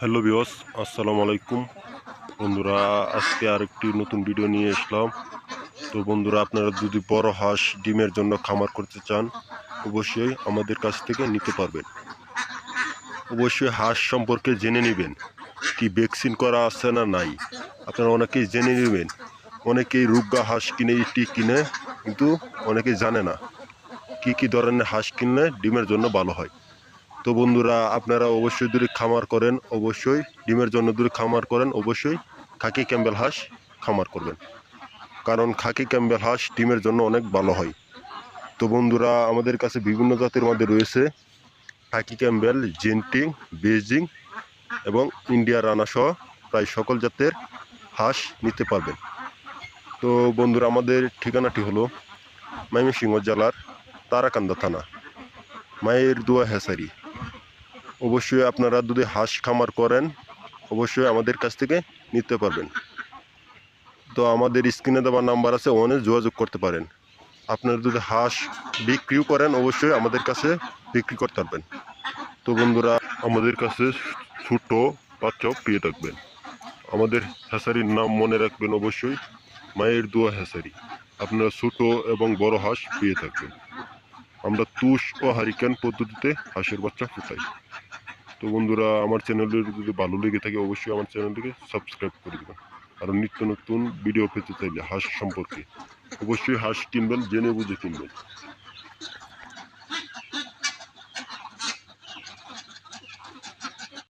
Hello বিয়স আসসালামু আলাইকুম। বন্ধুরা, আজকে আরেকটি নতুন ভিডিও নিয়ে আসলাম। তো বন্ধুরা, আপনারা যদি বড় হাঁস ডিমের জন্য খামার করতে চান, অবশ্যই আমাদের কাছ থেকে নিতে পারবেন। অবশ্যই হাঁস সম্পর্কে জেনে নেবেন, কি ভ্যাকসিন করা আছে না নাই। আপনারা অনেকেই জেনে নেবেন, অনেকেই রুগা হাঁস কিনে, ইটি কিনে, কিন্তু অনেকেই জানে না, কি কি ধরনের হাঁস কিনলে ডিমের জন্য ভালো হয়। তো বন্ধুরা, আপনারা অবশ্যই যদি খামার করেন, অবশ্যই ডিমের জন্য যদি খামার করেন, অবশ্যই খাকি ক্যাম্বেল হাঁস খামার করবেন। কারণ খাকি ক্যাম্বেল হাঁস ডিমের জন্য অনেক ভালো হয়। তো বন্ধুরা, আমাদের কাছে বিভিন্ন জাতের মধ্যে রয়েছে খাকি ক্যাম্বেল, জেন্টিং, বেজিং এবং ইন্ডিয়া রানা সহ প্রায় সকল জাতের হাঁস নিতে পারবেন। তো বন্ধুরা, আমাদের ঠিকানাটি হলো ময়মনসিংহ জেলার তারাকান্দা থানা, মায়ের দোয়া হেসারি। অবশ্যই আপনারা যদি হাঁস খামার করেন, অবশ্যই আমাদের কাছ থেকে নিতে পারবেন। তো আমাদের স্ক্রিনে দেওয়া নাম্বার আছে, ওখানে যোগাযোগ করতে পারেন। আপনারা যদি হাঁস বিক্রিও করেন, অবশ্যই আমাদের কাছে বিক্রি করতে পারবেন। তো বন্ধুরা, আমাদের কাছে ছোটো বাচ্চাও পেয়ে থাকবেন। আমাদের হ্যাসারির নাম মনে রাখবেন অবশ্যই, মায়ের দোয়া হ্যাসারি। আপনারা ছোটো এবং বড় হাঁস পেয়ে থাকবেন। আমরা তুষ ও হারিকেন পদ্ধতিতে হাঁসের বাচ্চা ফুটাই বন্ধুরা, আমার চ্যানেলের যদি ভালো লেগে থাকে, অবশ্যই আমার চ্যানেলটিকে সাবস্ক্রাইব করে দেবেন। আর নিত্য নতুন ভিডিও পেতে চাইলে হাঁস সম্পর্কে অবশ্যই হাঁস কিনবেন, জেনে বুঝে কিনবেন।